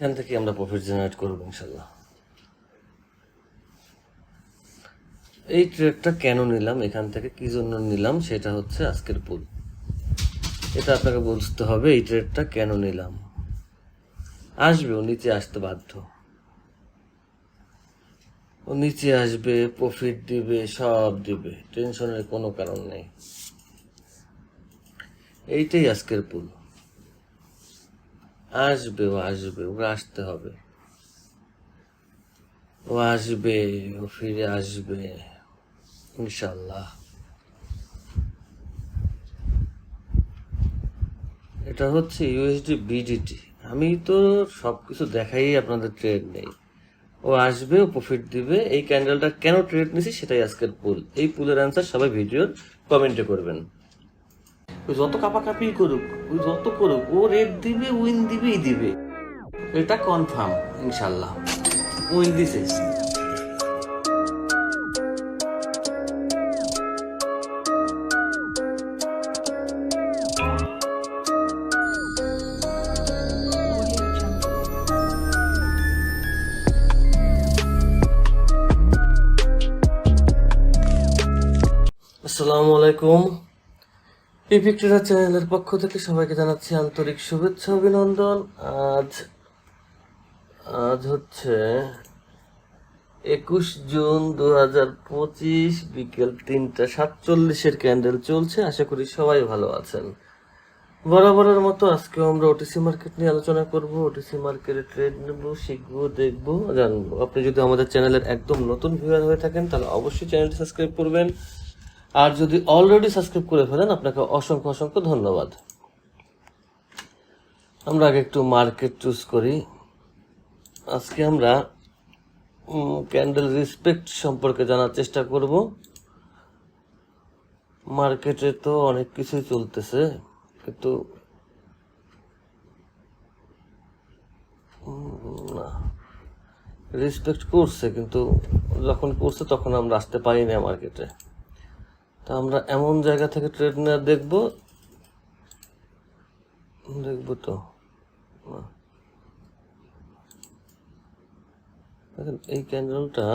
এখান থেকে আমরা প্রফিট জেনারেট করব ইনশাল্লাহ এই ট্রেডটা কেন নিলাম, এখান থেকে কি জন্য নিলাম, সেটা হচ্ছে আজকের পুল এটা আপনাকে বুঝতে হবে, এই ট্রেডটা কেন নিলাম? আসবে, ও নিচে আসতে বাধ্য। ও নিচে আসবে প্রফিট দিবে, সব দিবে টেনশনের কোনো কারণ নেই। এইটাই আজকের পুল আসবে, ও আসবে, ওকে আসতে হবে। ও আসবে, ও ফিরে আসবে ইনশাল্লাহ এটা হচ্ছে ইউএসডি বিডিটি আমি তো সবকিছু দেখাই আপনাদের ট্রেড নেই। ও আসবে, ও প্রফিট দিবে, এই ক্যান্ডেলটা কেন ট্রেড নিছি সেটাই আজকের পুল এই পুলের অ্যান্সার সবাই ভিডিওর কমেন্টে করবেন। ওই যত কাপাকাপি করুক, ওই যত করুক, ও রেট দিবে উইন দিবেই দিবে। এটা কনফার্ম ইনশাল্লাহ। উইন দিছে। আসসালামু আলাইকুম। পিপিক্টেরা চ্যানেলের পক্ষ থেকে সবাইকে জানাচ্ছি আন্তরিক শুভেচ্ছা, অভিনন্দন। আজ আজ হচ্ছে একুশ জুন দু হাজার পঁচিশ বিকেল তিনটা সাতচল্লিশের ক্যান্ডেল চলছে। আশা করি সবাই ভালো আছেন। বরাবরের মতো আজকেও আমরা ওটিসি মার্কেট নিয়ে আলোচনা করব। ওটিসি মার্কেটে ট্রেড নেব, শিখব, দেখব। জানব। আপনি যদি আমাদের চ্যানেলের একদম নতুন ভিউয়ার হয়ে থাকেন, তাহলে অবশ্যই চ্যানেলটি সাবস্ক্রাইব করবেন। আর যদি অলরেডি সাবস্ক্রাইব করে ফেলেন, আপনাকে অসংখ্য অসংখ্য ধন্যবাদ। আমরা আগে একটু মার্কেট চুজ করি। আজকে আমরা ক্যান্ডেল রেসপেক্ট সম্পর্কে জানার চেষ্টা করব। মার্কেটে তো অনেক কিছুই চলতেছে, কিন্তু রেসপেক্ট করছে, কিন্তু যখন করছে তখন আমরা আসতে পারি না মার্কেটে তা আমরা এমন জায়গা থেকে ট্রেড নেওয়া দেখব। দেখব তো। দেখেন, এই ক্যান্ডেলটা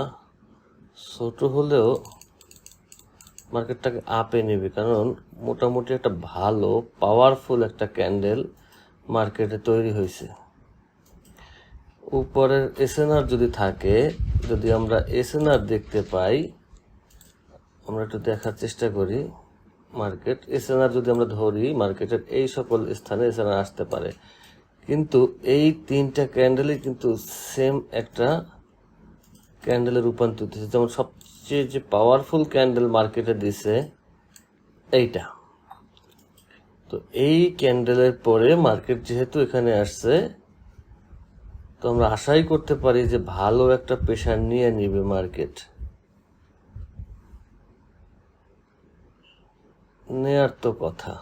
ছোট হলেও মার্কেটটাকে আপে নেবে। কারণ মোটামুটি একটা ভালো পাওয়ারফুল একটা ক্যান্ডেল মার্কেটে তৈরি হয়েছে। উপরের এসএনআর যদি থাকে, যদি আমরা এসএনআর দেখতে পাই আমরা একটু দেখার চেষ্টা করি মার্কেট। এসএনআর যদি আমরা ধরি, মার্কেটের এই সকল স্থানে এসএনআর আসতে পারে। কিন্তু এই তিনটা ক্যান্ডেলই কিন্তু সেম একটা ক্যান্ডেলে রূপান্তরিত হয়েছে। যেমন সবচেয়ে যে পাওয়ারফুল ক্যান্ডেল মার্কেটে দিছে, এইটা। তো এই ক্যান্ডেলের পরে মার্কেট যেহেতু এখানে আসছে, তো আমরা আশাই করতে পারি যে ভালো একটা প্রেশার নিয়ে নিবে মার্কেট নেয়ার তো কথা।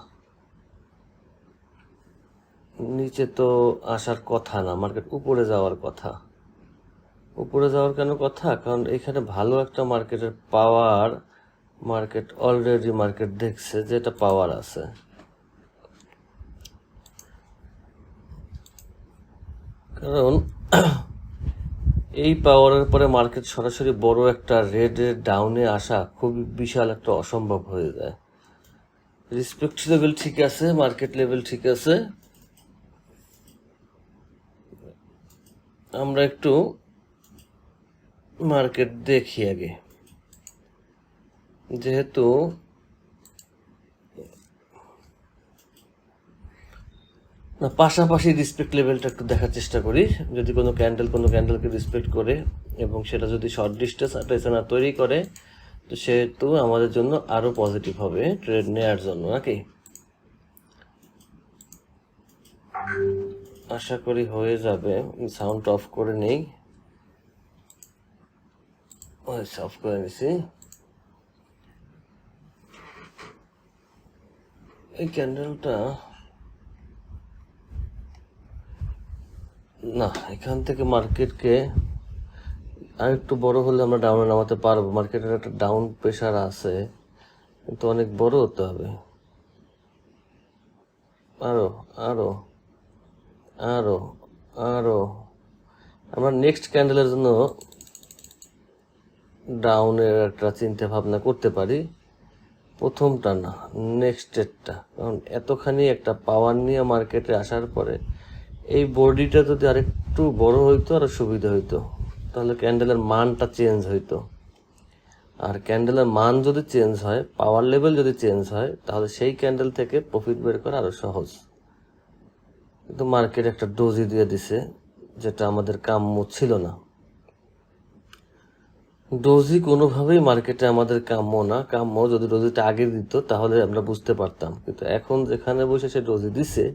নিচে তো আসার কথা না মার্কেট উপরে যাওয়ার কথা। উপরে যাওয়ার কেন কথা? কারণ এখানে ভালো একটা মার্কেটের পাওয়ার মার্কেট অলরেডি মার্কেট দেখছে যে এটা পাওয়ার আছে। কারণ এই পাওয়ারের পরে মার্কেট সরাসরি বড় একটা রেডের ডাউনে আসা খুবই বিশাল একটা অসম্ভব হয়ে যায়। রেসপেক্ট লেভেল ঠিক আছে মার্কেট লেভেল ঠিক আছে। আমরা একটু মার্কেট দেখি আগে। যেহেতু পাশাপাশি রেসপেক্ট লেভেলটা একটু দেখার চেষ্টা করি। যদি কোনো ক্যান্ডেল কোনো ক্যান্ডেলকে রেসপেক্ট করে এবং সেটা যদি শর্ট ডিস্টেন্স আটেসানা তৈরি করে তো সেহেতু আমাদের জন্য আরও পজিটিভ হবে। ট্রেড নেয়ার জন্য নাকি? আশা করি হয়ে যাবে। সাউন্ড অফ করে নেই। অফ করে নিছি। এই ক্যান্ডেলটা না, এখান থেকে মার্কেটকে আর একটু বড় হলে আমরা ডাউনে নামাতে পারব। মার্কেটের একটা ডাউন প্রেশার আছে, কিন্তু অনেক বড় হতে হবে। আরও আরও আরও আরও। আমরা নেক্সট ক্যান্ডেলের জন্য ডাউনের একটা চিন্তা ভাবনা করতে পারি। প্রথমটা না নেক্সটেরটা কারণ এতখানি একটা পাওয়ার নিয়ে মার্কেটে আসার পরে এই বডিটা যদি আরেকটু বড় হইতো, আরও সুবিধা হইতো। তাহলে ক্যান্ডেলের মানটা চেঞ্জ হইতো। আর ক্যান্ডেলের মান যদি চেঞ্জ হয়, পাওয়ার লেভেল যদি চেঞ্জ হয়, তাহলে সেই ক্যান্ডেল থেকে প্রফিট বের করা আরও সহজ। কিন্তু মার্কেট একটা ডোজি দিয়ে দিছে, যেটা আমাদের কাম্য ছিল না। ডোজি কোনোভাবেই মার্কেটে আমাদের কাম্য না। কাম্য যদি ডোজিটা আগে দিত, তাহলে আমরা বুঝতে পারতাম। কিন্তু এখন যেখানে বসে সে ডোজি দিছে,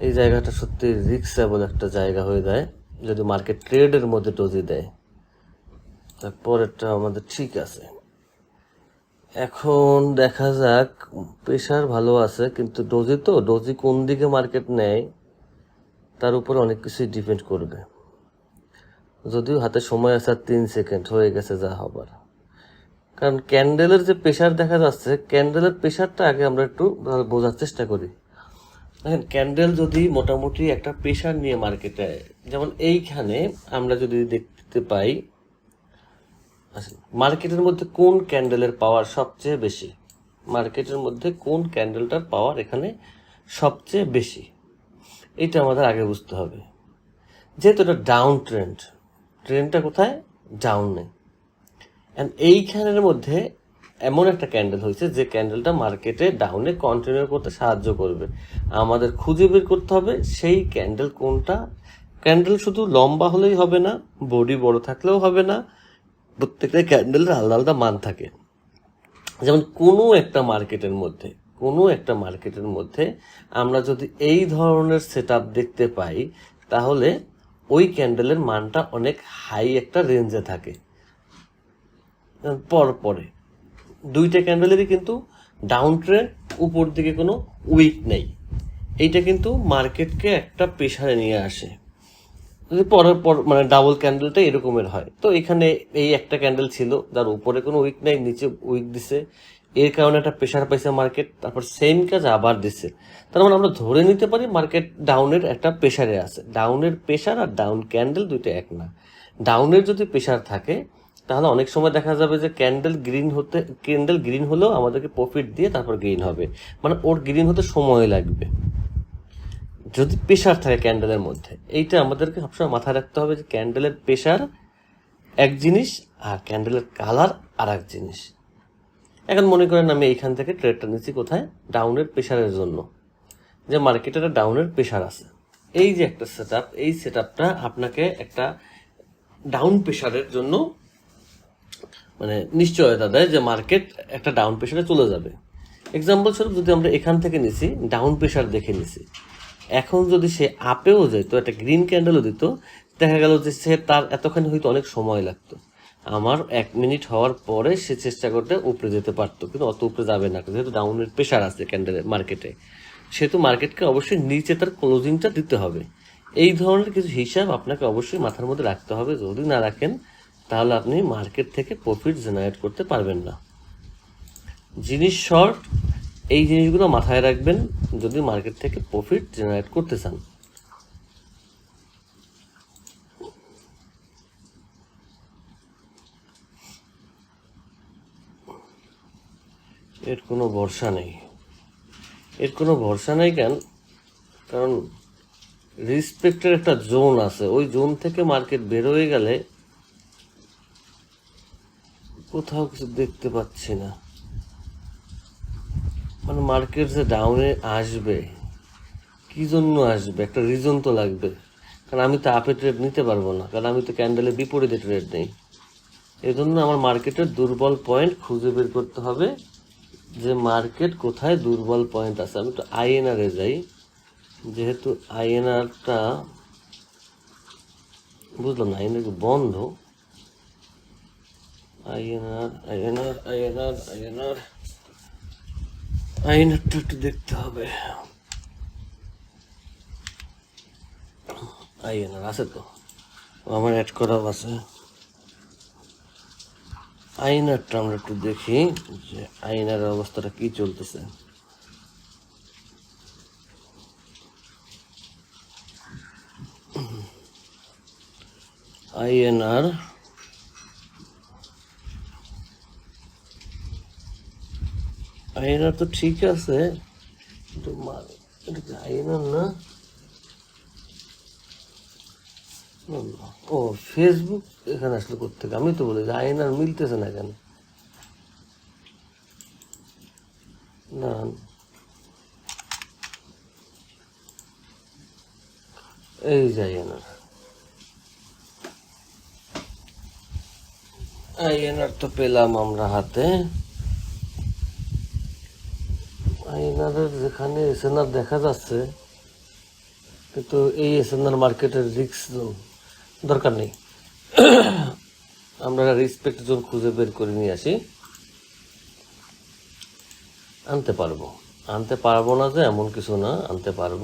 এই জায়গাটা সত্যি রিক্সেবল একটা জায়গা হয়ে যায়। যদি মার্কেট ট্রেডের মধ্যে ডোজি দেয় তারপরেরটা আমাদের ঠিক আছে। এখন দেখা যাক প্রেশার ভালো আছে, কিন্তু ডোজি তো ডোজি কোন দিকে মার্কেট নেয়, তার উপর অনেক কিছুই ডিপেন্ড করবে। যদিও হাতে সময় আছে তিন সেকেন্ড হয়ে গেছে যা হবার। কারণ ক্যান্ডেলের যে প্রেশার দেখা যাচ্ছে ক্যান্ডেলের প্রেশারটা আগে আমরা একটু বোঝার চেষ্টা করি। দেখেন ক্যান্ডেল যদি মোটামুটি একটা প্রেশার নিয়ে মার্কেটে যেমন এইখানে আমরা যদি দেখতে পাই মার্কেটের মধ্যে কোন ক্যান্ডেলের পাওয়ার সবচেয়ে বেশি? মার্কেটের মধ্যে কোন ক্যান্ডেলটার পাওয়ার এখানে সবচেয়ে বেশি? এটা আমাদের আগে বুঝতে হবে। যেহেতু এটা ডাউন ট্রেন্ড ট্রেন্ডটা কোথায়? ডাউনে অ্যান্ড এইখানের মধ্যে এমন একটা ক্যান্ডেল হয়েছে যে ক্যান্ডেলটা মার্কেটে ডাউনে কন্টিনিউ করতে সাহায্য করবে। আমাদের খুঁজে বের করতে হবে সেই ক্যান্ডেল কোনটা। ক্যান্ডেল শুধু লম্বা হলেই হবে না বডি বড় থাকলেও হবে না, প্রত্যেকটা ক্যান্ডেলের আলাদা আলাদা মান থাকে। যেমন কোনো একটা মার্কেটের মধ্যে, কোনো একটা মার্কেটের মধ্যে আমরা যদি এই ধরনের সেট দেখতে পাই, তাহলে ওই ক্যান্ডেলের মানটা অনেক হাই একটা রেঞ্জে থাকে। পর, পরে। দুইটা ক্যান্ডেলেরই কিন্তু ডাউন ট্রেন্ড উপর দিকে কোনো উইক নেই। এইটা কিন্তু মার্কেটকে একটা প্রেশারে নিয়ে আসে। পরের পর মানে ডাবল ক্যান্ডেলটা এরকমের হয়। তো এখানে এই একটা ক্যান্ডেল ছিল, যার উপরে কোনো উইক নাই, নিচে উইক দিছে। এর কারণে একটা প্রেশার পাইছে মার্কেট তারপর সেম কাজ আবার দিছে। তার মানে আমরা ধরে নিতে পারি মার্কেট ডাউনের একটা প্রেশারে আছে। ডাউনের প্রেশার আর ডাউন ক্যান্ডেল দুইটা এক না। ডাউনের যদি প্রেশার থাকে তাহলে অনেক সময় দেখা যাবে যে ক্যান্ডেল গ্রিন হতে ক্যান্ডেল গ্রিন হলেও আমাদেরকে প্রফিট দিয়ে তারপর গ্রিন হবে। মানে ওর গ্রিন হতে সময় লাগবে। যদি প্রেশার থাকে ক্যান্ডেলের মধ্যে, এইটা আমাদেরকে সবসময় মাথায় রাখতে হবে যে ক্যান্ডেলের প্রেশার এক জিনিস আর ক্যান্ডেলের কালার আর এক জিনিস। এখন মনে করেন আমি এইখান থেকে ট্রেডটা নিচ্ছি কোথায়? ডাউনের প্রেশারের জন্য। যে মার্কেটের ডাউনের প্রেশার আছে। এই যে একটা সেট এই সেট আপনাকে একটা ডাউন প্রেশারের জন্য মানে নিশ্চয়তা দেয় যে মার্কেট একটা ডাউন প্রেশারে চলে যাবে। এক্সাম্পল স্বরূপ যদি আমরা এখান থেকে নিছি ডাউন প্রেশার দেখে নিছি। এখন যদি সে আপেও যেত, একটা গ্রিন ক্যান্ডেলও দিত, দেখা গেল যে সে তার এতখানি হয়তো অনেক সময় লাগতো। আমার এক মিনিট হওয়ার পরে সে চেষ্টা করতে উপরে যেতে পারতো, কিন্তু অত উপরে যাবে না, যেহেতু ডাউনের প্রেশার আছে ক্যান্ডেলের মার্কেটে সেহেতু মার্কেটকে অবশ্যই নিচে তার ক্লোজিংটা দিতে হবে। এই ধরনের কিছু হিসাব আপনাকে অবশ্যই মাথার মধ্যে রাখতে হবে। যদি না রাখেন তাহলে আপনি মার্কেট থেকে প্রফিট জেনারেট করতে পারবেন না। জিনিস শর্ট এই জিনিসগুলো মাথায় রাখবেন যদি মার্কেট থেকে প্রফিট জেনারেট করতে চান। এর কোনো ভরসা নেই। এর কোনো ভরসা নেই কেন? কারণ রিসপেক্টের একটা জোন আছে। ওই জোন থেকে মার্কেট বের হয়ে গেলে কোথাও কিছু দেখতে পাচ্ছি না। মানে মার্কেট যে ডাউনে আসবে, কি জন্য আসবে? একটা রিজন তো লাগবে। কারণ আমি তো আপে ট্রেড নিতে পারব না। কারণ আমি তো ক্যান্ডেলের বিপরীতে ট্রেড নেই। এই জন্য আমার মার্কেটের দুর্বল পয়েন্ট খুঁজে বের করতে হবে যে মার্কেট কোথায় দুর্বল পয়েন্ট আছে। আমি তো আইএনআরে যাই। যেহেতু আইএনআরটা বুঝলাম না আইএনআর বন্ধ? INR INR INR INR. আইএনআরটা একটু দেখতে হবে। আইএনআর আছে তো? আমার অ্যাড করাও আছে। আইনারটা আমরা একটু দেখি যে আইনার অবস্থাটা কি চলতেছে। আইএনআর আইএনআর তো ঠিক আছে, কিন্তু আইএনআর না। ও ফেসবুক এখানে আসলে কোথেকে আমি তো বলি যে আইএনআর মিলতেছে না কেন? না এই যে আইএনআর আইএনআর তো পেলাম আমরা হাতে। আইএনআর যেখানে এসএনআর দেখা যাচ্ছে, কিন্তু এই এসএনআর মার্কেটের রিক্স জোন দরকার নেই। আমরা রেসপেক্ট জোন খুঁজে বের করে নিয়ে আসি। আনতে পারব। আনতে পারব না যে এমন কিছু না, আনতে পারব।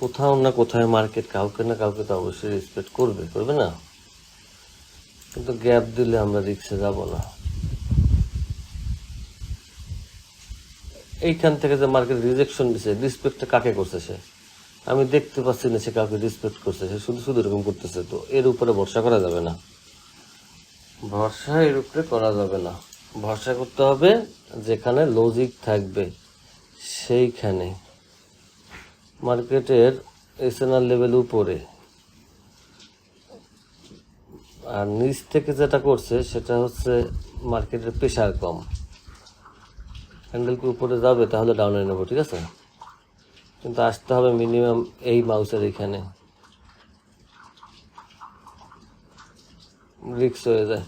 কোথাও না কোথায় মার্কেট কাউকে না কাউকে তো অবশ্যই রেসপেক্ট করবে করবে না। কিন্তু গ্যাপ দিলে আমরা রিক্সে যাব না। এইখান থেকে যে মার্কেট রিজেকশন দিছে রিসপেক্টটা কাকে করছে সে? আমি দেখতে পাচ্ছি না সে কাউকে রিসপেক্ট করছে সে, শুধু শুধু এরকম করতেছে তো। এর উপরে ভরসা করা যাবে না। ভরসা এর উপরে করা যাবে না। ভরসা করতে হবে যেখানে লজিক থাকবে, সেইখানে। মার্কেটের এসএনআর লেভেল উপরে। আর নিচ থেকে যেটা করছে, সেটা হচ্ছে মার্কেটের প্রেশার কম। হ্যান্ডেলকে উপরে যাবে, তাহলে ডাউনে নেব, ঠিক আছে? কিন্তু আসতে হবে মিনিমাম এই মাউসের এখানে। রিক্স হয়ে যায়।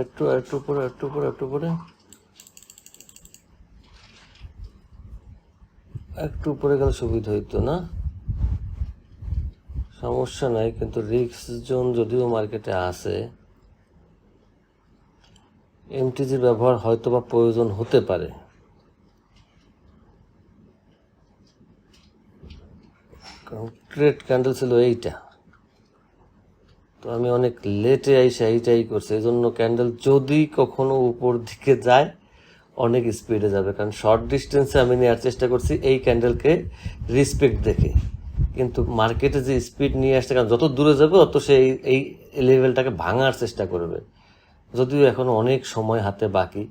একটু আরেকটু উপরে একটু উপরে একটু উপরে। একটু উপরে গেলে সুবিধা হইতো না। সমস্যা নাই, কিন্তু রিক্স জোন যদিও মার্কেটে আছে এমটিজির ব্যবহার হয়তো বা প্রয়োজন হতে পারে। ট্রেড ক্যান্ডেল ছিল এইটা। তো আমি অনেক লেটে আইসা এইটাই করছি এই জন্য ক্যান্ডেল যদি কখনো উপর দিকে যায়, অনেক স্পিডে যাবে। কারণ শর্ট ডিস্টেন্সে আমি নেওয়ার চেষ্টা করছি এই ক্যান্ডেলকে রিসপেক্ট দেখে। কিন্তু মার্কেটে যে স্পিড নিয়ে আসছে, কারণ যত দূরে যাবে, অত সে এই লেভেলটাকে ভাঙার চেষ্টা করবে। যদিও এখন অনেক সময় হাতে বাকি,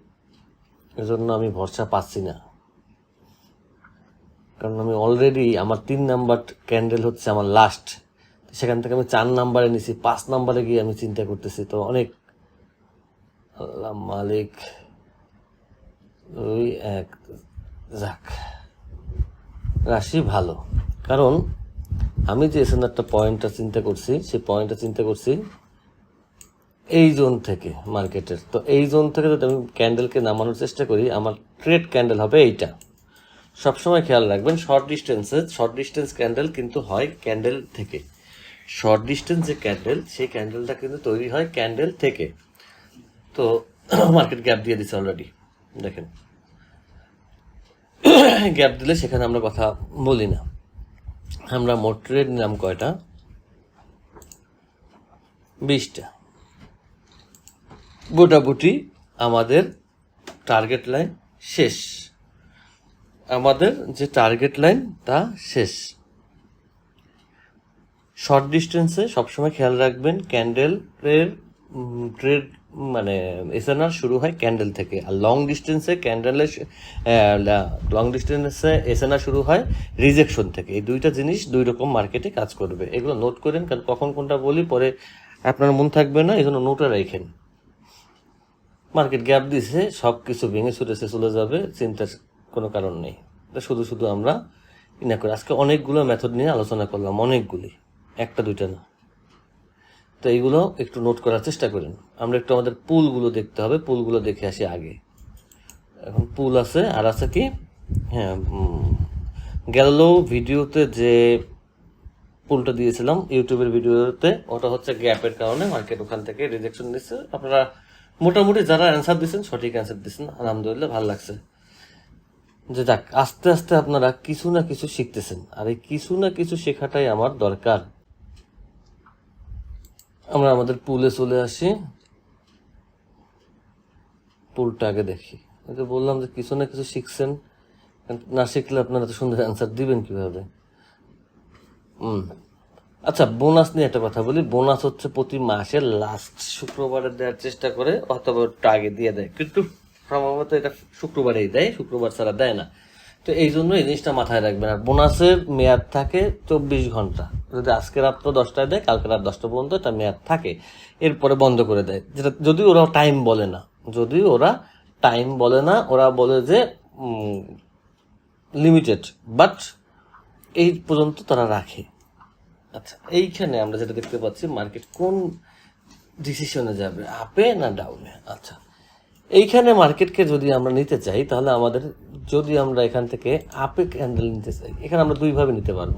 এজন্য আমি ভরসা পাচ্ছি না। কারণ আমি অলরেডি আমার তিন নাম্বার ক্যান্ডেল হচ্ছে আমার লাস্ট সেখান থেকে আমি চার নাম্বারে নিছি, পাঁচ নাম্বারে গিয়ে আমি চিন্তা করতেছি, তো অনেক আল্লাহ মালিক ওই এক, যাক, রাশি ভালো। কারণ আমি যে এসএনআরটা পয়েন্টটা চিন্তা করছি, সেই পয়েন্টটা চিন্তা করছি এই জোন থেকে মার্কেটের তো এই জোন থেকে যদি আমি ক্যান্ডেলকে নামানোর চেষ্টা করি, আমার ট্রেড ক্যান্ডেল হবে এইটা। সবসময় খেয়াল রাখবেন শর্ট ডিস্টেন্সে শর্ট ডিস্টেন্স ক্যান্ডেল কিন্তু হয় ক্যান্ডেল থেকে। শর্ট ডিস্টেন্স যে ক্যান্ডেল সেই ক্যান্ডেলটা কিন্তু তৈরি হয় ক্যান্ডেল থেকে। তো মার্কেট গ্যাপ দিয়ে দিচ্ছে অলরেডি দেখেন। গ্যাপ দিলে সেখানে আমরা কথা বলি না। আমরা মোট ট্রেড নিলাম কয়টা? বিশটা। মোটামুটি আমাদের টার্গেট লাইন শেষ। আমাদের যে টার্গেট লাইন তা শেষ। শর্ট ডিস্টেন্সে সবসময় খেয়াল রাখবেন ক্যান্ডেলের ট্রেড মানে এসএনআর শুরু হয় ক্যান্ডেল থেকে। আর লং ডিস্টেন্সে ক্যান্ডেলের লং ডিস্টেন্সে এসএনআর শুরু হয় রিজেকশন থেকে। এই দুইটা জিনিস দুই রকম মার্কেটে কাজ করবে। এগুলো নোট করেন, কারণ কখন কোনটা বলি, পরে আপনার মন থাকবে না এই জন্য নোটে রাখেন মার্কেট গ্যাপ দিছে সব কিছু ভেঙে ছুটেছে, চলে যাবে, চিন্তার কোনো কারণ নেই। শুধু শুধু আমরা ইনা করে। আজকে অনেকগুলো মেথড নিয়ে আলোচনা করলাম, অনেকগুলি। একটা, দুইটা না। তো এইগুলো একটু নোট করার চেষ্টা করেন। আমরা একটু আমাদের পুলগুলো দেখতে হবে, পুলগুলো দেখে আসি আগে। এখন পুল আছে, আর আছে কি? হ্যাঁ গেল ভিডিওতে যে পুলটা দিয়েছিলাম, ইউটিউবের ভিডিওতে, ওটা হচ্ছে গ্যাপের কারণে মার্কেট ওখান থেকে রিজেকশন দিচ্ছে আপনারা মোটামুটি যারা অ্যান্সার দিচ্ছেন সঠিক অ্যান্সার দিচ্ছেন আলহামদুলিল্লাহ, ভালো লাগছে। যে যাক, আস্তে আস্তে আপনারা কিছু না কিছু শিখতেছেন। আর এই কিছু না কিছু শেখাটাই আমার দরকার। আমরা আমাদের পুলে চলে আসি। পুলটা আগে দেখি। যে বললাম যে কিছু না কিছু শিখছেন। না শিখলে আপনারা তো সুন্দর অ্যান্সার দিবেন কীভাবে? হুম আচ্ছা বোনাস নিয়ে একটা কথা বলি। বোনাস হচ্ছে প্রতি মাসের লাস্ট শুক্রবারে দেওয়ার চেষ্টা করে অথবা একটু আগে দিয়ে দেয়। কিন্তু সম্ভবত এটা শুক্রবারেই দেয়, শুক্রবার ছাড়া দেয় না। তো এই জন্য এই জিনিসটা মাথায় রাখবেন। আর বোনাসের মেয়াদ থাকে চব্বিশ ঘণ্টা। যদি আজকে রাত্র দশটায় দেয়, কালকে রাত দশটা পর্যন্ত এটা মেয়াদ থাকে। এরপরে বন্ধ করে দেয়। যেটা যদি ওরা টাইম বলে না, যদি ওরা টাইম বলে না, ওরা বলে যে লিমিটেড বাট এই পর্যন্ত তারা রাখে। আচ্ছা এইখানে আমরা যেটা দেখতে পাচ্ছি মার্কেট কোন ডিসিশনে যাবে আপে না ডাউনে আচ্ছা এইখানে মার্কেটকে যদি আমরা নিতে চাই, তাহলে আমাদের যদি আমরা এখান থেকে আপে ক্যান্ডেল নিতে চাই, এখানে আমরা দুইভাবে নিতে পারব।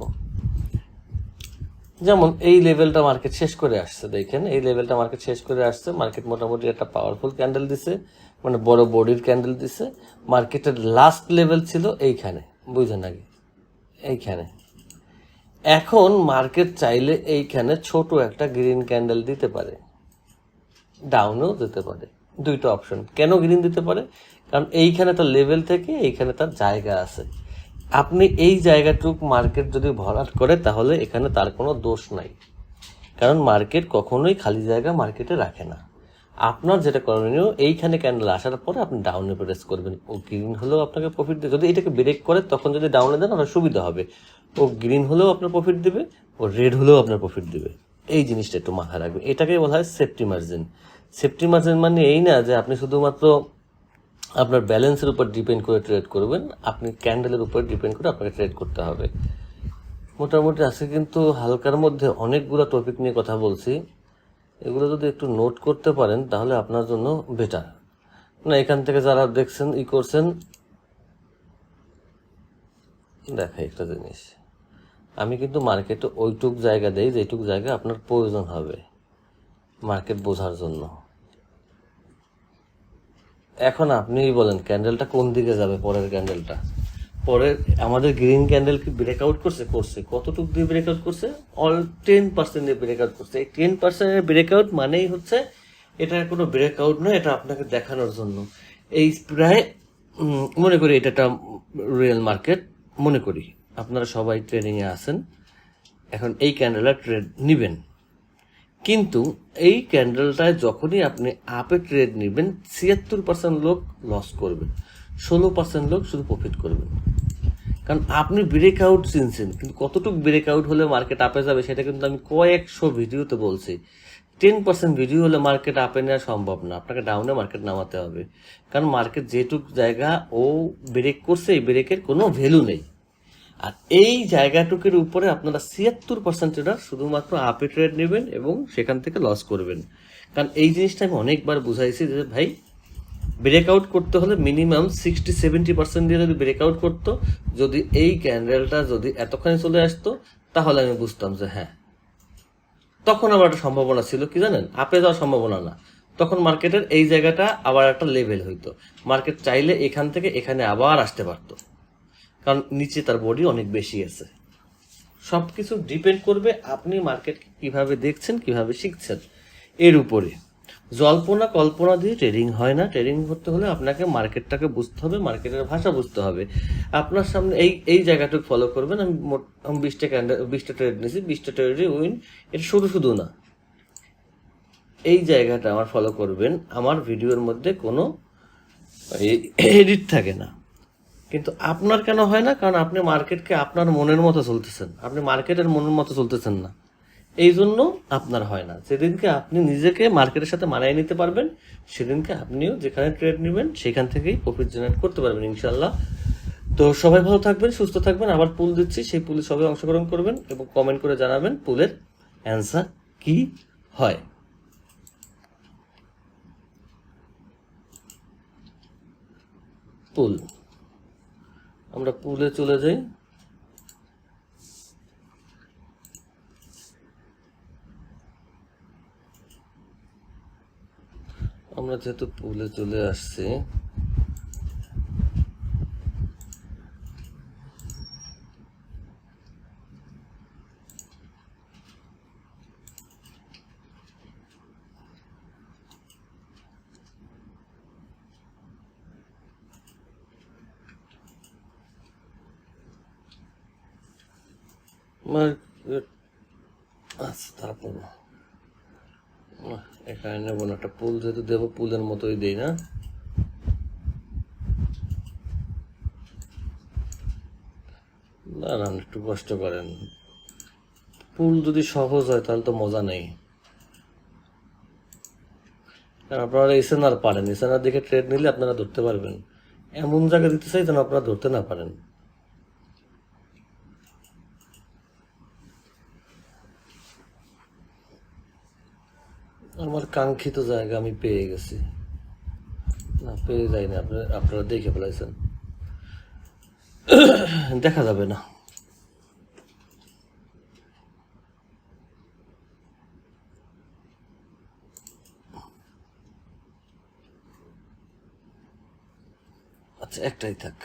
যেমন এই লেভেলটা মার্কেট শেষ করে আসছে, দেখেন, এই লেভেলটা মার্কেট শেষ করে আসছে মার্কেট মোটামুটি একটা পাওয়ারফুল ক্যান্ডেল দিছে মানে বড় বডির ক্যান্ডেল দিছে মার্কেটের লাস্ট লেভেল ছিল এইখানে, বুঝলেন আগে, এইখানে। এখন মার্কেট চাইলে এইখানে ছোট একটা গ্রিন ক্যান্ডেল দিতে পারে ডাউনও দিতে পারে, দুইটা অপশন কেন গ্রিন দিতে পারে? কারণ এইখানে তার লেভেল থেকে এইখানে তার জায়গা আছে। আপনি এই জায়গাটুক মার্কেট যদি ভরাট করে, তাহলে এখানে তার কোনো দোষ নাই। কারণ মার্কেট কখনোই খালি জায়গা মার্কেটে রাখে না। আপনার যেটা করণীয়, এইখানে ক্যান্ডেল আসার পরে আপনি ডাউনে প্রেস করবেন। ও গ্রিন হলেও আপনাকে প্রফিট দেবে যদি এটাকে ব্রেক করে, তখন যদি ডাউনে দেন, আপনার সুবিধা হবে। ও গ্রিন হলেও আপনার প্রফিট দেবে, ও রেড হলেও আপনার প্রফিট দেবে। এই জিনিসটা একটু মাথায় রাখবেন। এটাকে বলা হয় সেফটি মার্জিন সেফটি মার্জিন মানে এই না যে আপনি শুধুমাত্র আপনার ব্যালেন্সের উপর ডিপেন্ড করে ট্রেড করবেন, আপনি ক্যান্ডেলের উপর ডিপেন্ড করে আপনাকে ট্রেড করতে হবে। মোটামুটি আজকে কিন্তু হালকার মধ্যে অনেকগুলো টপিক নিয়ে কথা বলছি। এগুলো যদি একটু নোট করতে পারেন, তাহলে আপনার জন্য বেটার না, এখান থেকে যারা দেখছেন, ই করছেন দেখাই একটা জিনিস। আমি কিন্তু মার্কেটে ওইটুক জায়গা দেই যেটুক জায়গা আপনার প্রয়োজন হবে। মার্কেট বোঝার জন্য। এখন আপনিই বলেন ক্যান্ডেলটা কোন দিকে যাবে, পরের ক্যান্ডেলটা পরে আমাদের গ্রিন ক্যান্ডেল কি ব্রেকআউট করছে? করছে। কতটুকু দিয়ে ব্রেকআউট করছে? অল টেন পার্সেন্ট দিয়ে ব্রেকআউট করছে। এই টেন পার্সেন্টের ব্রেকআউট মানেই হচ্ছে এটা কোনো ব্রেকআউট নয়, এটা আপনাকে দেখানোর জন্য। এই প্রায় মনে করি এটা একটা রিয়েল মার্কেট মনে করি। আপনারা সবাই ট্রেডিংয়ে আছেন। এখন এই ক্যান্ডেলটা ট্রেড নিবেন। কিন্তু এই ক্যান্ডেলটায় যখনই আপনি আপে ট্রেড নেবেন, ছিয়াত্তর পার্সেন্ট লোক লস করবেন ষোলো পার্সেন্ট লোক শুধু প্রফিট করবেন কারণ আপনি ব্রেক আউট চিনছেন, কিন্তু কতটুকু ব্রেক আউট হলে মার্কেট আপে যাবে সেটা কিন্তু আমি কয়েকশো ভিডিওতে বলছি। টেন পার্সেন্ট ভিডিও হলে মার্কেট আপে নেওয়া সম্ভব না, আপনাকে ডাউনে মার্কেট নামাতে হবে। কারণ মার্কেট যেটুক জায়গা ও ব্রেক করছে, এই ব্রেকের কোনো ভ্যালু নেই। আর এই জায়গাটুকের উপরে আপনারা ছিয়াত্তর পার্সেন্ট ট্রেডার শুধুমাত্র আপে ট্রেড নেবেন এবং সেখান থেকে লস করবেন। কারণ এই জিনিসটা আমি অনেকবার বুঝাইছি যে ভাই ব্রেকআউট করতে হলে মিনিমাম সিক্সটি সেভেন্টি পার্সেন্ট দিয়ে যদি ব্রেকআউট করতো, যদি এই ক্যান্ডেলটা যদি এতখানি চলে আসতো, তাহলে আমি বুঝতাম যে হ্যাঁ। তখন আবার একটা সম্ভাবনা ছিল, কি জানেন? আপে যাওয়ার সম্ভাবনা না। তখন মার্কেটের এই জায়গাটা আবার একটা লেভেল হইতো। মার্কেট চাইলে এখান থেকে এখানে আবার আসতে পারতো। কারণ নিচে তার বডি অনেক বেশি আছে। সব কিছু ডিপেন্ড করবে আপনি মার্কেট কীভাবে দেখছেন, কীভাবে শিখছেন। এর উপরে। জল্পনা, কল্পনা দিয়ে ট্রেডিং হয় না। ট্রেডিং করতে হলে আপনাকে মার্কেটটাকে বুঝতে হবে মার্কেটের ভাষা বুঝতে হবে। আপনার সামনে এই এই জায়গাটুকু ফলো করবেন। আমি মোট- আমি বিশটা ক্যান্ডেল বিশটা ট্রেড নিয়েছি। বিশটা ট্রেডে উইন এটা শুধু শুধু না। এই জায়গাটা আমার ফলো করবেন। আমার ভিডিওর মধ্যে কোনো এডিট থাকে না। কিন্তু আপনার কেন হয় না? কারণ আপনি মার্কেটকে আপনার মনের মতো চলতেছেন। আপনি মার্কেটের মনের মতো চলতেছেন না। এই জন্য আপনার হয় না। যেদিনকে আপনি নিজেকে মার্কেটের সাথে মানায় নিতে পারবেন, সেদিনকে আপনিও যেখানে ট্রেড নেবেন, সেখান থেকেই প্রফিট জেনারেট করতে পারবেন ইনশাল্লাহ তো সবাই ভালো থাকবেন, সুস্থ থাকবেন। আবার পুল দিচ্ছি, সেই পুলে সবাই অংশগ্রহণ করবেন এবং কমেন্ট করে জানাবেন পুলের অ্যান্সার কি হয়। পুল আমরা পুলে চলে যাই। আমরা যেহেতু পুলে চলে আসছি মার্কেট আচ্ছা তারপর না না, এখানে নেব না, একটা পুল যেহেতু দেবো, পুলের মতোই দেই, না? দাঁড়ান, একটু কষ্ট করেন। পুল যদি সহজ হয়, তাহলে তো মজা নেই। কারণ আপনারা এসএনআর পারেন এসএনআর দেখে ট্রেড নিলে আপনারা ধরতে পারবেন। এমন জায়গা দিতে চাই যেন আপনারা ধরতে না পারেন। আমার কাঙ্ক্ষিত জায়গা আমি পেয়ে গেছি। না, পেয়ে যাইনি, আপনারা আপনারা দেখে ফেলাইছেন। দেখা যাবে না। আচ্ছা একটাই থাক।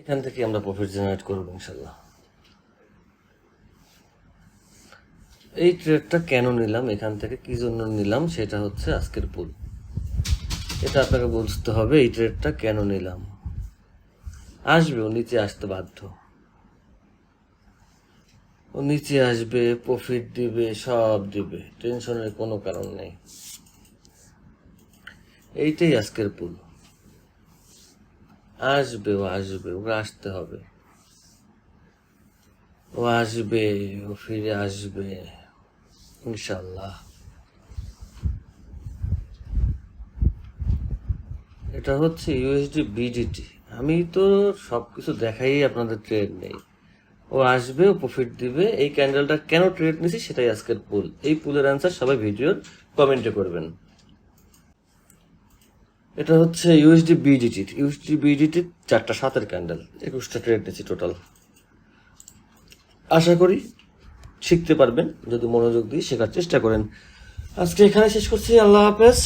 এখান থেকে আমরা প্রফিট জেনারেট করব, ইনশাল্লাহ। এই ট্রেডটা কেন নিলাম? এখান থেকে কি জন্য নিলাম? সেটা হচ্ছে আজকের পুল এটা আপনাকে বুঝতে হবে, এই ট্রেডটা কেন নিলাম? আসবে, ও নিচে আসতে বাধ্য। ও নিচে আসবে প্রফিট দিবে, সব দিবে। টেনশনের কোনো কারণ নেই। এইটাই আজকের পুল আসবে, ও আসবে, ওকে আসতে হবে। ও আসবে, ও ফিরে আসবে। ইনশাল্লাহ এটা হচ্ছে ইউএসডি বিডিটি আমি তো সব কিছু দেখাই আপনাদের ট্রেড নেই। ও আসবে, ও প্রফিট দিবে, এই ক্যান্ডেলটা কেন ট্রেড নিছি সেটাই আজকের পুল এই পুলের অ্যান্সার সবাই ভিডিওর কমেন্টে করবেন। এটা হচ্ছে ইউএসডি বিডিটি ইউএসডি বিডিটি চারটা সাতের ক্যান্ডেল একুশটা ট্রেড নিয়েছি টোটাল আশা করি শিখতে পারবেন যদি মনোযোগ দিয়ে শেখার চেষ্টা করেন। আজকে এখানে শেষ করছি। আল্লাহ হাফেজ।